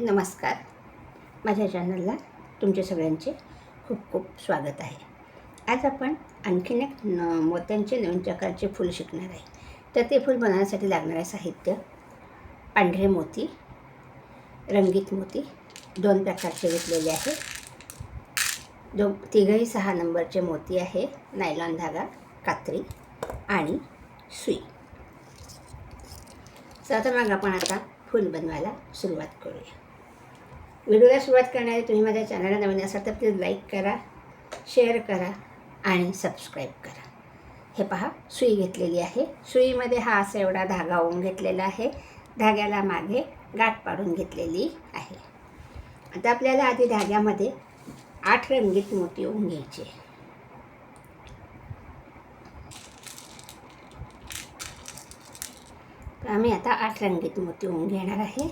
नमस्कार. माझ्या चॅनलला तुमचे सगळ्यांचे खूप खूप स्वागत आहे. आज आपण आणखीन एक न मोत्यांचे नवीन प्रकारचे फूल शिकणार आहे. तर ते फूल बनवण्यासाठी लागणारे साहित्य पांढरे मोती रंगीत मोती दोन प्रकारचे घेतलेले आहे. दो तिघही सहा नंबरचे मोती आहे नायलॉन धागा कात्री आणि सुई. चला तर मग आपण आता फूल बनवायला सुरुवात करूया. व्हिडिओला सुरुवात करणारे तुम्ही माझ्या चॅनलला नवीन असाल तर प्लीज लाईक करा शेअर करा आणि सबस्क्राईब करा. हे पहा सुई घेतलेली आहे. सुईमध्ये हा असा एवढा धागा ओवून घेतलेला आहे. धाग्याला मागे गाठ पाडून घेतलेली आहे. आता आपल्याला आधी धाग्यामध्ये आठ रंगीत मोती ओवून घ्यायचे तर आम्ही आता आठ रंगीत मोती ओवून घेणार आहे.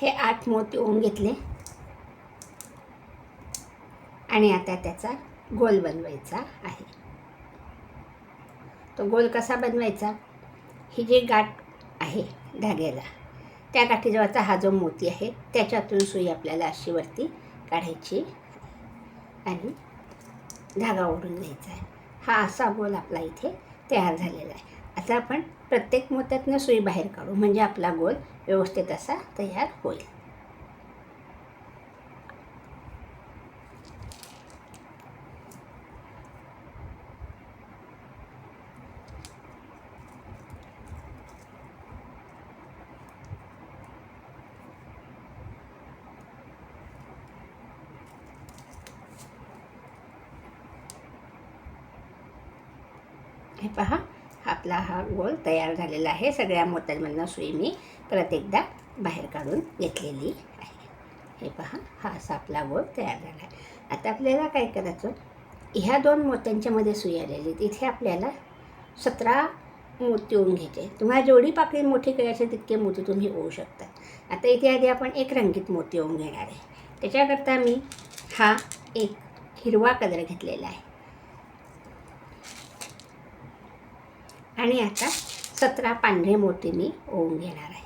हे आठ मोती ओवून घेतले. आणि आता त्याचा गोल बनवायचा आहे. तो गोल कसा बनवायचा? ही जी गाठ आहे धाग्याला त्या गाठीजवळचा हा जो मोती आहे त्याच्यातून सुई आपल्याला अशी वरती काढायची आणि धागा ओढून घ्यायचा आहे. हा असा गोल आपला इथे तयार झालेला आहे. आता आपण प्रत्येक मोत्यातनं सुई बाहेर काढू म्हणजे आपला गोल व्यवस्थित असा तयार होईल. हे पहा. आपला हा गोल तयार झालेला आहे. सगळ्या मोत्यांमधनं सुई मी परत एकदा बाहेर काढून घेतलेली आहे. हे पहा हा असा आपला गोल तयार झाला आहे. आता आपल्याला काय करायचं? ह्या दोन मोत्यांच्यामध्ये सुई आलेली तिथे आपल्याला सतरा मोती होऊन घ्यायचे तुम्हाला जेवढी पाकळी मोठी करायची तितके मोती तुम्ही होऊ शकता. आता इथे आधी आपण एक रंगीत मोती होऊन घेणार आहे. त्याच्याकरता मी हा एक हिरवा कलर घेतलेला आहे. आणि आता सतरा पांढरे मोती मी ओवून घेणार आहे.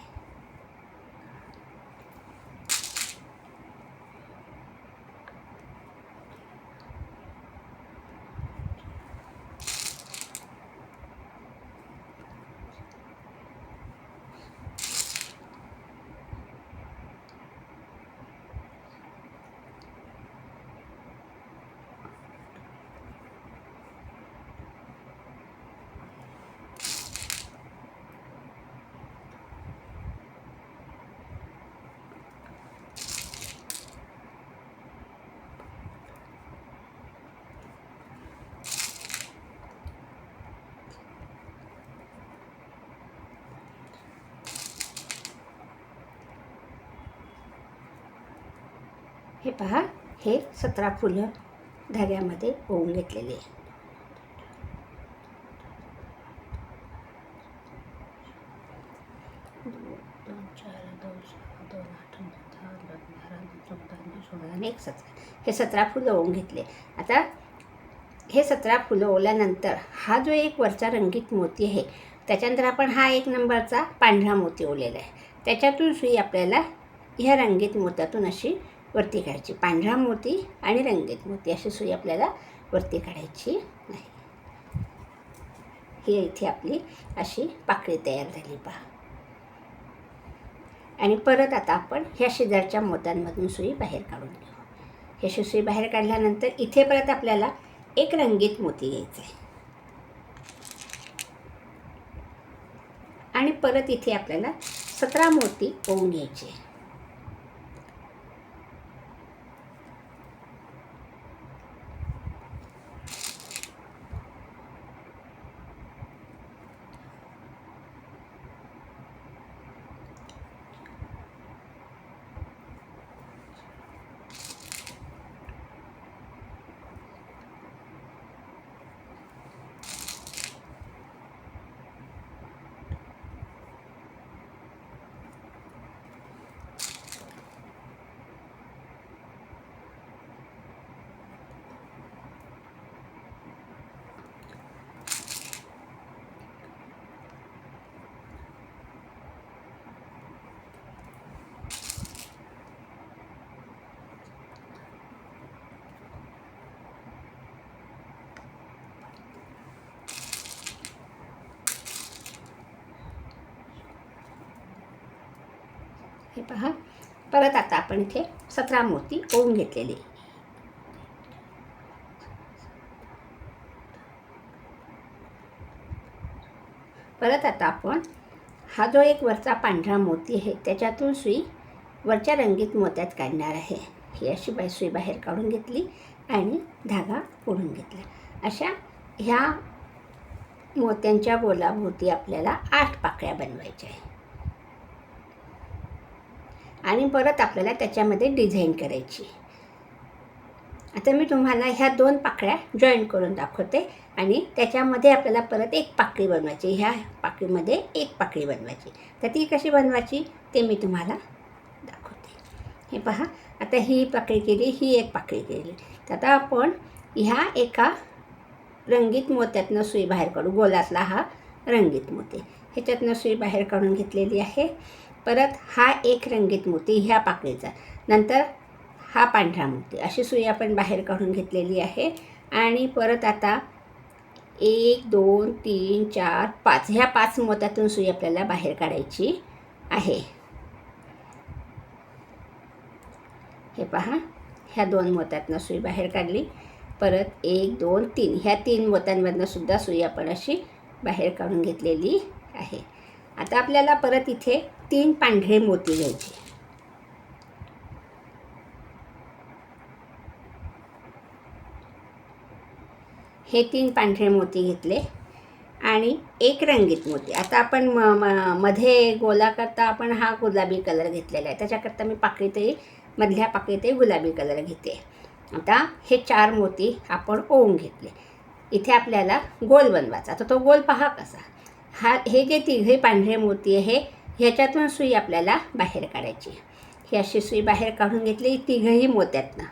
हे पहा हे सतरा फुलं धाग्यामध्ये ओवून घेतलेली आहे. एक सतरा. हे सतरा फुलं ओवून घेतले. आता हे सतरा फुलं ओवल्यानंतर हा जो एक वरचा रंगीत मोती आहे त्याच्यानंतर आपण हा एक नंबरचा पांढरा मोती ओलेला आहे. त्याच्यातून सुई आपल्याला ह्या रंगीत मोत्यातून अशी वरती काढायची. पांढरा मोती आणि रंगीत मोती. अशी सुई आपल्याला वरती काढायची नाही. ही इथे आपली अशी पाकळी तयार झाली पहा. आणि परत आता आपण ह्या शेजारच्या मोत्यांमधून सुई बाहेर काढून घेऊ. ही सुई बाहेर काढल्यानंतर इथे परत आपल्याला एक रंगीत मोती घ्यायचं आहे. आणि परत इथे आपल्याला सतरा मोती ओवून घ्यायचे पहा. परत आता आपण इथे सतरा मोती ओवून घेतलेले. परत आता आपण हा जो एक वरचा पांढरा मोती आहे त्याच्यातून सुई वरच्या रंगीत मोत्यात काढणार आहे. ही अशी बाय सुई बाहेर काढून घेतली आणि धागा ओढून घेतला. अशा ह्या मोत्यांच्या गोलाभोवती आपल्याला आठ पाकळ्या बनवायच्या आहे आणि परत आपल्याला त्याच्यामध्ये डिझाईन करायची. आता मी तुम्हाला ह्या दोन पाकळ्या जॉईन करून दाखवते आणि त्याच्यामध्ये आपल्याला परत एक पाकळी बनवायची ह्या पाकळीमध्ये एक पाकळी बनवायची. तर ती कशी बनवायची ते मी तुम्हाला दाखवते. हे पहा आता ही पाकळी केली ही एक पाकळी केली. तर आता आपण ह्या एका रंगीत मोत्यातनं सुई बाहेर काढू. गोलातला हा रंगीत मोती. ह्याच्यातनं सुई बाहेर काढून घेतलेली आहे. परत हा एक रंगीत मोती ह्या पाकळीचा नंतर हा पांढरा मोती अशी सुई आपण बाहेर काढून घेतलेली आहे. आणि परत आता एक दोन तीन चार पाच. ह्या पाच मोत्यातून सुई आपल्याला बाहेर काढायची आहे. हे पहा. ह्या दोन मोत्यातनं सुई बाहेर काढली. परत एक दोन तीन. ह्या तीन मोत्यांमधनं सुद्धा सुई आपण अशी बाहेर काढून घेतलेली आहे. आता आपल्याला परत इथे तीन पांढरे मोती घ्यायचे. हे तीन पांढरे मोती घेतले आणि एक रंगीत मोती. आता आपण म म मध्ये गोलाकरता आपण हा गुलाबी कलर घेतलेला आहे. त्याच्याकरता मी पाकळीतही मधल्या पाकळीतही गुलाबी कलर घेते. आता हे चार मोती आपण ओवून घेतले. इथे आपल्याला गोल बनवायचा. तर तो गोल पहा कसा. हा हे जे तिघे पांढरे मोती आहे ह्याच्यातून सुई आपल्याला बाहेर काढायची. ही अशी सुई बाहेर काढून घेतली तिघंही मोत्यातनं.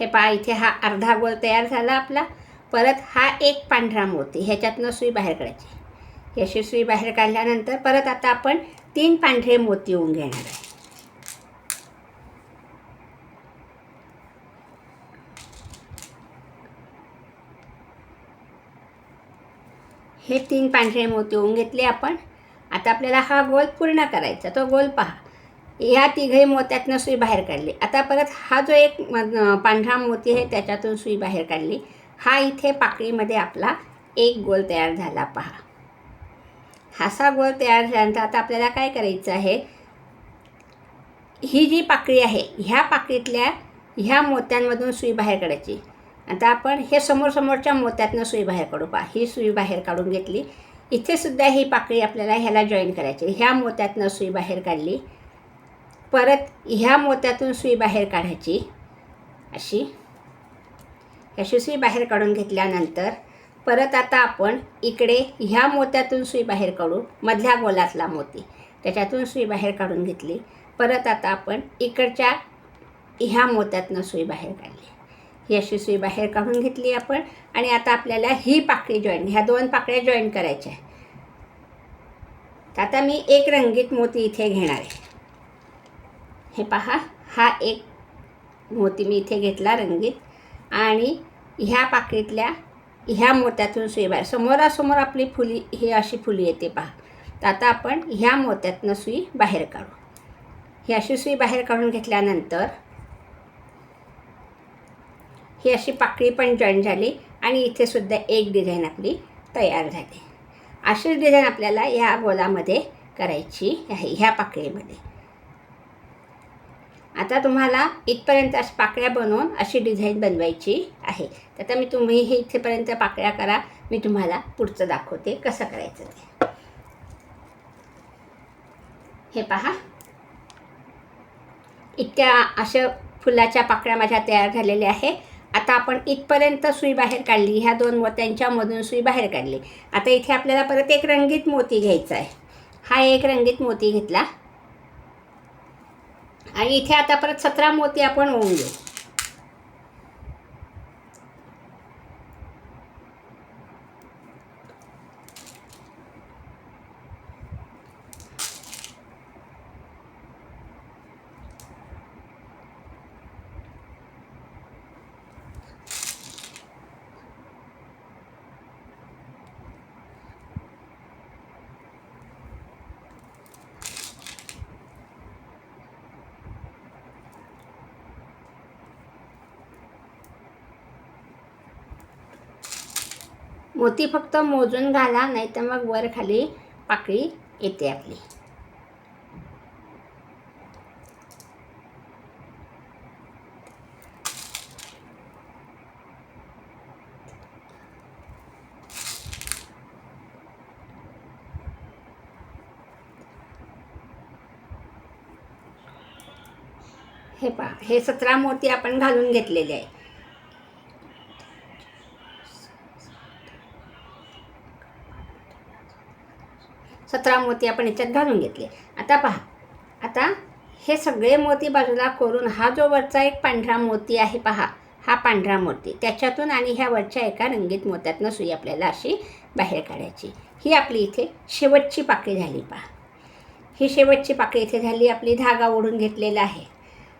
हे पहा इथे हा अर्धा गोल तयार झाला आपला. परत हा एक पांढरा मोती ह्याच्यातनं सुई बाहेर काढायची. ही अशी सुई बाहेर काढल्यानंतर परत आता आपण तीन पांढरे मोती होऊन घेणार आहे. हे तीन पांढरे मोती होऊन घेतले आपण. आता आपल्याला हा गोल पूर्ण करायचा तो गोल पहा. ह्या तिघही मोत्यातनं सुई बाहेर काढली. आता परत हा जो एक म- पांढरा मोती आहे त्याच्यातून सुई बाहेर काढली. हा इथे पाकळीमध्ये आपला एक गोल तयार झाला पहा. हासा गोल तयार झाल्यानंतर आता आपल्याला काय करायचं आहे? ही जी पाकळी आहे ह्या पाकळीतल्या ह्या मोत्यांमधून सुई बाहेर काढायची. आता आपण हे समोर समोरच्या मोत्यातनं सुई बाहेर काढू पा ही सुई बाहेर काढून घेतली. इथे सुद्धा ही पाकळी आपल्याला ह्याला जॉईन करायची ह्या मोत्यातनं सुई बाहेर काढली. परत ह्या मोत्यातून सुई बाहेर काढायची. अशी. अशी सुई बाहेर काढून घेतल्यानंतर परत आता आपण इकडे ह्या मोत्यातून सुई बाहेर काढू. मधल्या गोलातला मोती. त्याच्यातून सुई बाहेर काढून घेतली. परत आता आपण इकडच्या ह्या मोत्यातनं सुई बाहेर काढली. ही अशी सुई बाहेर काढून घेतली आपण. आणि आता आपल्याला ही पाकळी जॉईन ह्या दोन पाकळ्या जॉईन करायच्या आहे तर आता मी एक रंगीत मोती इथे घेणार आहे. हे पहा हा एक मोती मी इथे घेतला रंगीत. आणि ह्या पाकळीतल्या ह्या मोत्यातून सुई बाहेर समोरासमोर आपली फुली ही अशी फुली येते पहा. तर आता आपण ह्या मोत्यातनं सुई बाहेर काढू. ही अशी सुई बाहेर काढून घेतल्यानंतर ही अशी पाकळी पण जॉईन झाली आणि इथे सुद्धा एक डिझाईन आपली तयार झाली. अशीच डिझाईन आपल्याला ह्या गोलामध्ये करायची आहे ह्या पाकळीमध्ये. आता तुम्हाला इथपर्यंत अशा पाकळ्या बनवून अशी डिझाईन बनवायची आहे. तर आता मी तुम्ही हे इथेपर्यंत पाकळ्या करा मी तुम्हाला पुढचं दाखवते कसं करायचं ते. हे पहा. इतक्या अशा फुलाच्या पाकळ्या माझ्या तयार झालेल्या आहे. आता आपण इथपर्यंत सुई बाहेर काढली ह्या दोन मोत्यांच्यामधून सुई बाहेर काढली. आता इथे आपल्याला परत एक रंगीत मोती घ्यायचा आहे. हा एक रंगीत मोती घेतला. आणि इथे आता परत सतरा मोती आपण ओवून घेऊ मोती फक्त मोजून घाला नाही तर मग वर खाली पाकळी येते आपली. हे पहा हे सतरा मोती आपण घालून घेतलेले आहे सतरा मोती आपण याच्यात घालून घेतले. आता पहा. आता हे सगळे मोती बाजूला करून हा जो वरचा एक पांढरा मोती आहे पहा हा पांढरा मोती. त्याच्यातून आणि ह्या वरच्या एका रंगीत मोत्यातनं सुई आपल्याला अशी बाहेर काढायची. ही आपली इथे शेवटची पाकळी झाली पहा. ही शेवटची पाकळी इथे झाली आपली धागा ओढून घेतलेला आहे.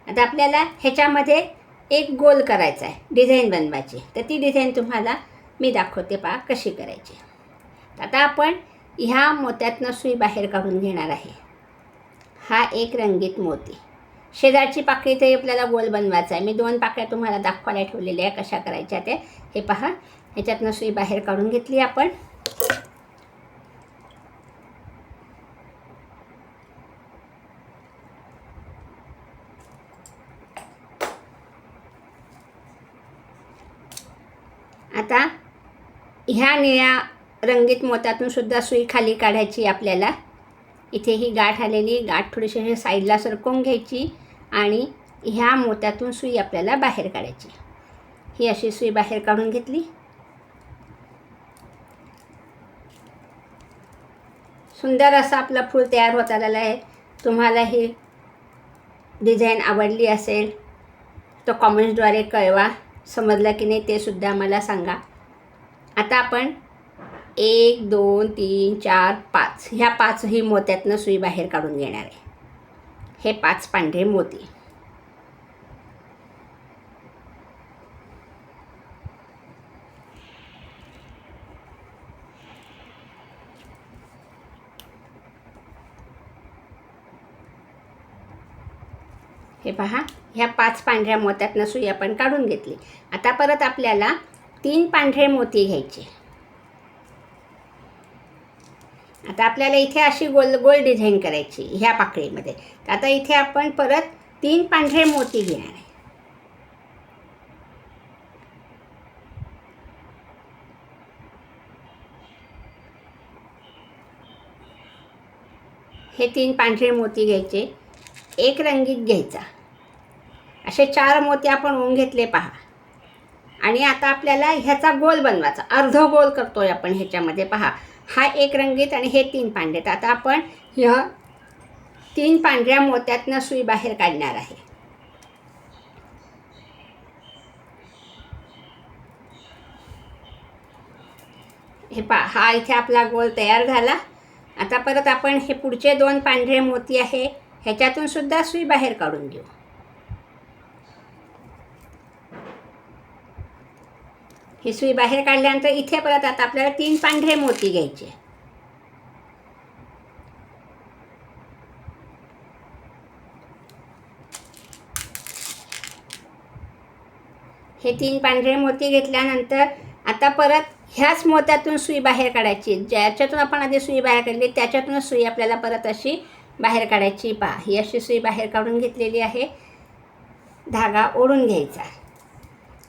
आता आपल्याला ह्याच्यामध्ये एक गोल करायचा आहे डिझाईन बनवायची. तर ती डिझाईन तुम्हाला मी दाखवते पहा कशी करायची. आता आपण ह्या मोत्यातनं सुई बाहेर काढून घेणार आहे. हा एक रंगीत मोती. शेजारची पाकळी तरी आपल्याला गोल बनवायचा आहे. मी दोन पाकळ्या तुम्हाला दाखवायला ठेवलेल्या आहे कशा करायच्या ते. हे पहा. ह्याच्यातनं सुई बाहेर काढून घेतली आपण. आता ह्या निळ्या रंगीत मोत्यातून सुद्धा सुई खाली काढायची आपल्याला. इथे ही गाठ आलेली गाठ थोडीशी साईडला सरकवून घ्यायची आणि ह्या मोत्यातून सुई आपल्याला बाहेर काढायची. ही अशी सुई बाहेर काढून घेतली. सुंदर असं आपलं फूल तयार होत आलेलं आहे. तुम्हाला ही डिझाईन आवडली असेल तर कॉमेंट्सद्वारे कळवा. समजलं की नाही ते सुद्धा मला सांगा. आता आपण एक दोन तीन चार पाच. ह्या पाचही मोत्यातनं सुई बाहेर काढून घेणार आहे. हे पाच पांढरे मोती. हे पहा ह्या पाच पांढऱ्या मोत्यातनं सुई आपण काढून घेतली. आता परत आपल्याला तीन पांढरे मोती घ्यायचे. आता आपल्याला इथे अशी गोल गोल डिझाईन करायची ह्या पाकळीमध्ये. तर आता इथे आपण परत तीन पांढरे मोती घेणार आहे. हे तीन पांढरे मोती घ्यायचे. एक रंगीत घ्यायचा. असे चार मोती आपण ओन घेतले पहा. आणि आता आपल्याला ह्याचा गोल बनवायचा. अर्ध गोल करतोय आपण ह्याच्यामध्ये पहा. हा एक रंगीत आणि हे तीन पांढरे. तर आता आपण ह्या तीन पांढऱ्या मोत्यातनं सुई बाहेर काढणार आहे. हे पा हा इथे आपला गोल तयार झाला. आता परत आपण हे पुढचे दोन पांढरे मोती आहे ह्याच्यातून सुद्धा सुई बाहेर काढून घेऊ. ही सुई बाहेर काढल्यानंतर इथे परत आता आपल्याला तीन पांढरे मोती घ्यायचे. हे तीन पांढरे मोती घेतल्यानंतर आता परत ह्याच मोत्यातून सुई बाहेर काढायची. ज्याच्यातून आपण आधी सुई बाहेर काढली त्याच्यातूनच सुई आपल्याला परत अशी बाहेर काढायची. पहा ही अशी सुई बाहेर काढून घेतलेली आहे. धागा ओढून घ्यायचा.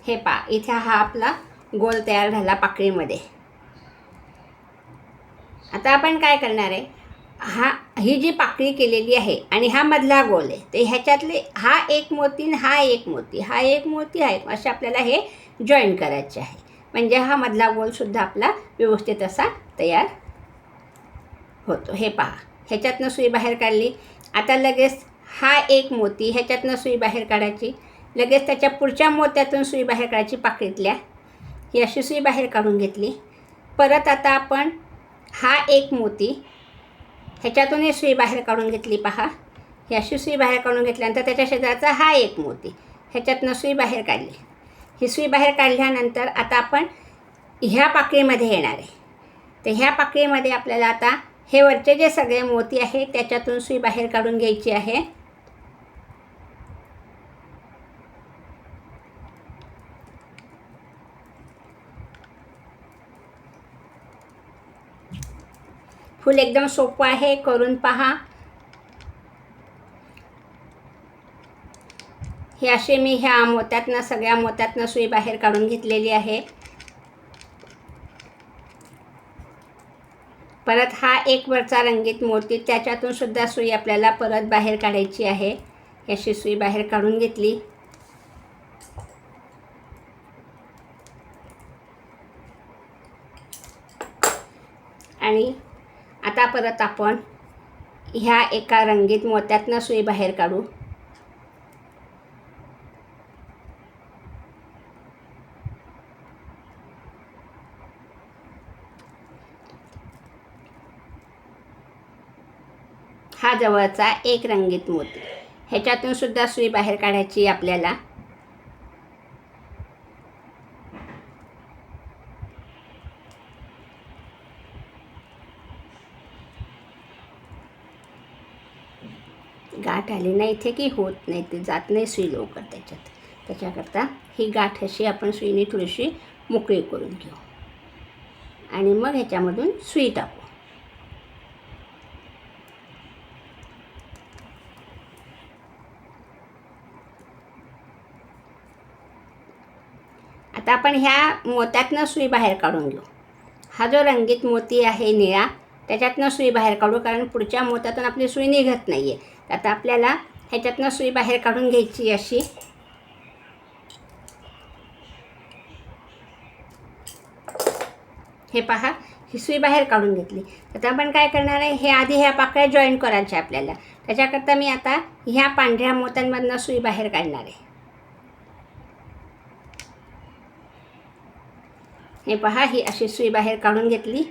हे पहा इथे हा आपला गोल तयार झाला पाकळीमध्ये. आता आपण काय करणार आहे? हा ही जी पाकळी केलेली आहे आणि हा मधला गोल आहे तर ह्याच्यातले हा एक मोती आणि हा एक मोती हा एक मोती हा एक असे आपल्याला हे जॉईन करायचे आहे. म्हणजे हा मधला गोलसुद्धा आपला व्यवस्थित असा तयार होतो. हे पहा ह्याच्यातनं सुई बाहेर काढली. आता लगेच हा एक मोती ह्याच्यातनं सुई बाहेर काढायची. लगेच त्याच्या पुढच्या मोत्यातून सुई बाहेर काढायची पाकळीतल्या. ही अशी सुई बाहेर काढून घेतली. परत आता आपण हा एक मोती ह्याच्यातूनही सुई बाहेर काढून घेतली पहा. ही अशी सुई बाहेर काढून घेतल्यानंतर त्याच्या शेजारचा हा एक मोती ह्याच्यातनं सुई बाहेर काढली. ही सुई बाहेर काढल्यानंतर आता आपण ह्या पाकळीमध्ये येणार आहे. तर ह्या पाकळीमध्ये आपल्याला आता हे वरचे जे सगळे मोती आहे त्याच्यातून सुई बाहेर काढून घ्यायची आहे. फूल एकदम सोपं आहे करून पहा. हे असे मी ह्या मोत्यातनं सगळ्या मोत्यातनं सुई बाहेर काढून घेतलेली आहे. परत हा एक वरचा रंगीत मोती त्याच्यातून सुद्धा सुई आपल्याला परत बाहेर काढायची आहे. ही अशी सुई बाहेर काढून घेतली आणि आता परत आपण ह्या एका रंगीत मोत्यातनं सुई बाहेर काढू. हा जवळचा एक रंगीत मोती. ह्याच्यातून सुद्धा सुई बाहेर काढायची आपल्याला. झाली नाही इथे की होत नाही ते जात नाही सुई लवकर त्याच्यात. त्याच्याकरता ही गाठ अशी आपण सुईने थोडीशी मोकळी करून घेऊ. आणि मग ह्याच्यामधून सुई टाकू. आता आपण ह्या मोत्यातनं सुई बाहेर काढून घेऊ. हा जो रंगीत मोती आहे निळा त्याच्यातनं सुई बाहेर काढू कारण पुढच्या मोत्यातून आपली सुई निघत नाही आहे आता आपल्याला ह्याच्यातनं सुई बाहेर काढून घ्यायची अशी. हे पहा ही सुई बाहेर काढून घेतली. आता आपण काय करणार आहे हे आधी ह्या पाकळ्या जॉईन करायच्या आपल्याला. त्याच्याकरता मी आता ह्या पांढऱ्या मोत्यांमधनं सुई बाहेर काढणार आहे. हे पहा ही अशी सुई बाहेर काढून घेतली.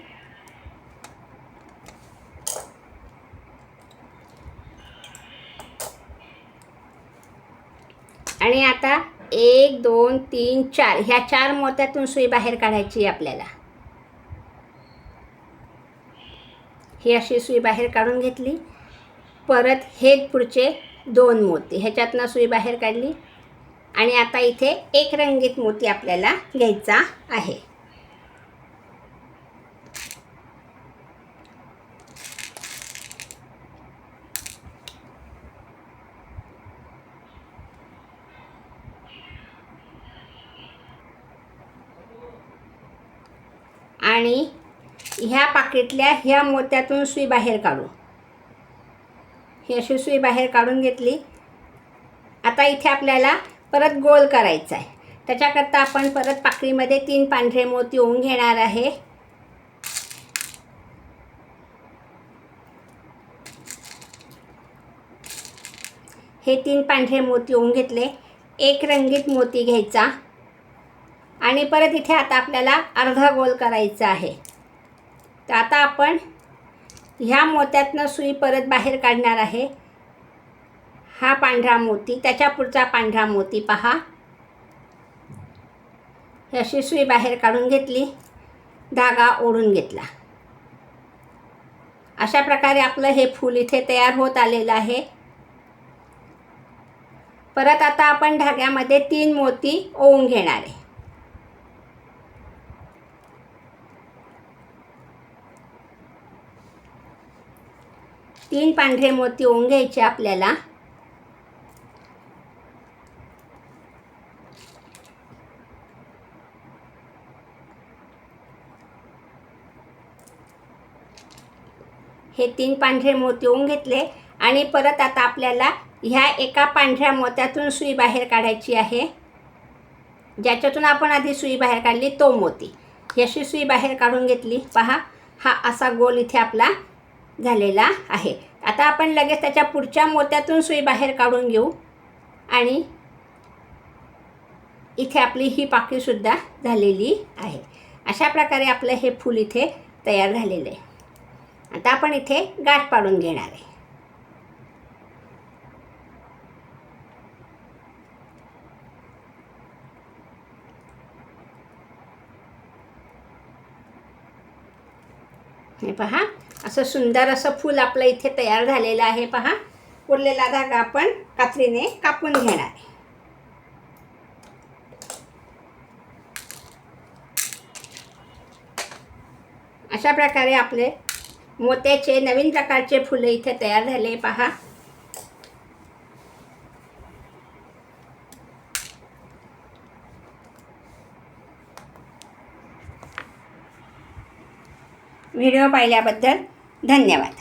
आणि आता एक दोन तीन चार. ह्या चार मोत्यातून सुई बाहेर काढायची आहे आपल्याला. ही अशी सुई बाहेर काढून घेतली. परत हे पुढचे दोन मोती. ह्याच्यातनं सुई बाहेर काढली. आणि आता इथे एक रंगीत मोती आपल्याला घ्यायचा आहे आणि ह्या पाकिटल्या ह्या मोत्यातून सुई बाहेर काढू. ही अशी सुई बाहेर काढून घेतली. आता इथे आपल्याला परत गोल करायचा आहे त्याच्याकरता आपण परत पाकळीमध्ये तीन पांढरे मोती ओवून घेणार आहे. हे तीन पांढरे मोती ओवून घेतले. एक रंगीत मोती घ्यायचा. आणि परत इथे आता आपल्याला अर्धा गोल करायचा आहे. तर आता आपण ह्या मोत्यातनं सुई परत बाहेर काढणार आहे. हा पांढरा मोती त्याच्या पुढचा पांढरा मोती पहा. अशी सुई बाहेर काढून घेतली धागा ओढून घेतला. अशा प्रकारे आपलं हे फूल इथे तयार होत आलेलं आहे. परत आता आपण धाग्यामध्ये तीन मोती ओवून घेणार आहे. तीन पांढरे मोती ओंगायचे आपल्याला. हे तीन पांढरे मोती ओन घेतले आणि परत आता आपल्याला ह्या एका पांढऱ्या मोत्यातून सुई बाहेर काढायची आहे. ज्याच्यातून आपण आधी सुई बाहेर काढली तो मोती. याशी सुई बाहेर काढून घेतली. पहा हा असा गोल इथे आपला झालेला आहे. आता आपण लगेच त्याच्या पुढच्या मोत्यातून सुई बाहेर काढून घेऊ. आणि इथे आपली ही पाकळीसुद्धा झालेली आहे. अशा प्रकारे आपलं हे फूल इथे तयार झालेलं आहे. आता आपण इथे गाठ पाडून घेणार आहे. हे पहा. असं सुंदर असं फूल आपलं इथे तयार झालेलं आहे पहा. उरलेला धागा आपण कात्रीने कापून घेणार आहे. अशा प्रकारे आपले मोत्याचे नवीन प्रकारचे फुले इथे तयार झाले पहा. व्हिडिओ पाहिल्याबद्दल धन्यवाद.